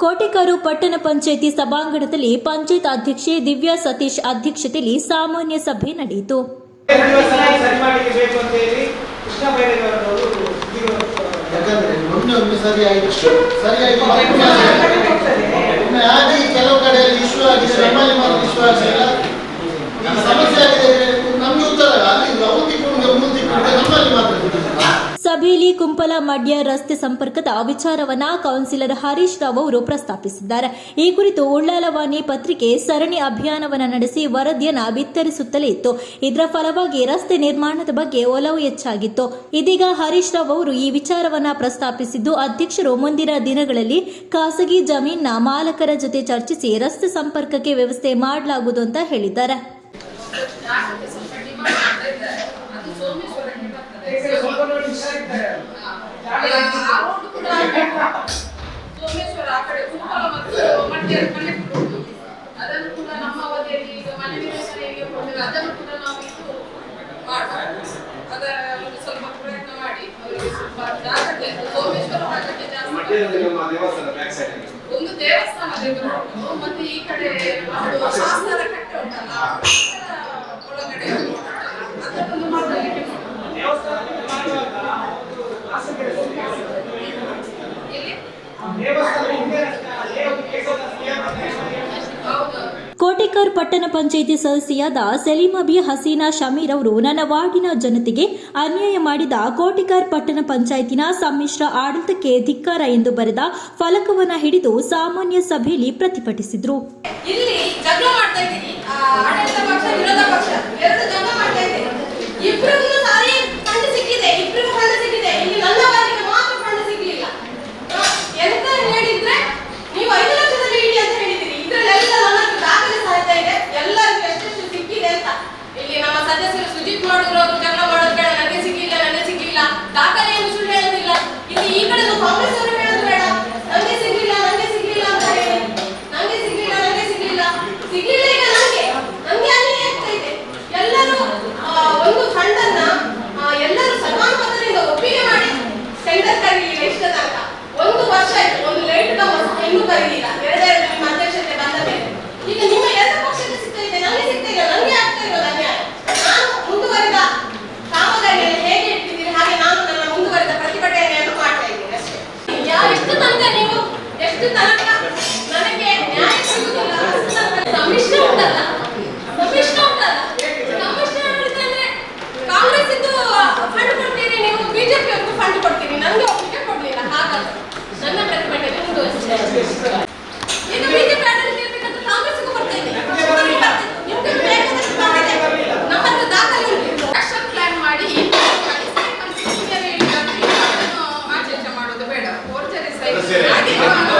ಕೋಟೆಕಾರು ಪಟ್ಟಣ ಪಂಚಾಯಿತಿ ಸಭಾಂಗಣದಲ್ಲಿ ಪಂಚಾಯತ್ ಅಧ್ಯಕ್ಷೆ ದಿವ್ಯಾ ಸತೀಶ್ ಅಧ್ಯಕ್ಷತೆಯಲ್ಲಿ ಸಾಮಾನ್ಯ ಸಭೆ ನಡೆಯಿತು. ಎರಡು ವರ್ಷ ಸಭೆಯಲ್ಲಿ ಕುಂಪಲ ಮಡ್ಯ ರಸ್ತೆ ಸಂಪರ್ಕದ ವಿಚಾರವನ್ನ ಕೌನ್ಸಿಲರ್ ಹರೀಶ್ ರಾವ್ ಅವರು ಪ್ರಸ್ತಾಪಿಸಿದ್ದಾರೆ. ಈ ಕುರಿತು ಉಳ್ಳಾಲವಾಣಿ ಪತ್ರಿಕೆ ಸರಣಿ ಅಭಿಯಾನವನ್ನ ನಡೆಸಿ ವರದಿಯನ್ನ ಬಿತ್ತರಿಸುತ್ತಲೇ ಇತ್ತು. ಇದರ ಫಲವಾಗಿ ರಸ್ತೆ ನಿರ್ಮಾಣದ ಬಗ್ಗೆ ಒಲವು ಹೆಚ್ಚಾಗಿತ್ತು. ಇದೀಗ ಹರೀಶ್ ರಾವ್ ಅವರು ಈ ವಿಚಾರವನ್ನ ಪ್ರಸ್ತಾಪಿಸಿದ್ದು, ಅಧ್ಯಕ್ಷರು ಮುಂದಿನ ದಿನಗಳಲ್ಲಿ ಖಾಸಗಿ ಜಮೀನಿನ ಮಾಲಕರ ಜೊತೆ ಚರ್ಚಿಸಿ ರಸ್ತೆ ಸಂಪರ್ಕಕ್ಕೆ ವ್ಯವಸ್ಥೆ ಮಾಡಲಾಗುವುದು ಅಂತ ಹೇಳಿದ್ದಾರೆ. ಸೋಮೇಶ್ವರ ಆ ಕಡೆ ಅದನ್ನು ಕೂಡ ನಮ್ಮ ಸ್ವಲ್ಪ ಮಾಡಿ ಅವರಿಗೆ ಒಂದು ದೇವಸ್ಥಾನ ಮತ್ತೆ ಈ ಕಡೆ ಒಂದು ಕೋಟೆಕರ್ ಪಟ್ಟಣ ಪಂಚಾಯಿತಿ ಸದಸ್ಯೆಯಾದ ಸಲೀಮಬಿ ಹಸೀನಾ ಶಮೀರ್ ಅವರು ನನ್ನ ವಾರ್ಡಿನ ಜನತೆಗೆ ಅನ್ಯಾಯ ಮಾಡಿದ ಕೋಟೆಕರ್ ಪಟ್ಟಣ ಪಂಚಾಯತಿನ ಸಮ್ಮಿಶ್ರ ಆಡಳಿತಕ್ಕೆ ಧಿಕ್ಕಾರ ಎಂದು ಬರೆದ ಫಲಕವನ್ನ ಹಿಡಿದು ಸಾಮಾನ್ಯ ಸಭೆಯಲ್ಲಿ ಪ್ರತಿಭಟಿಸಿದ್ರು. 先生。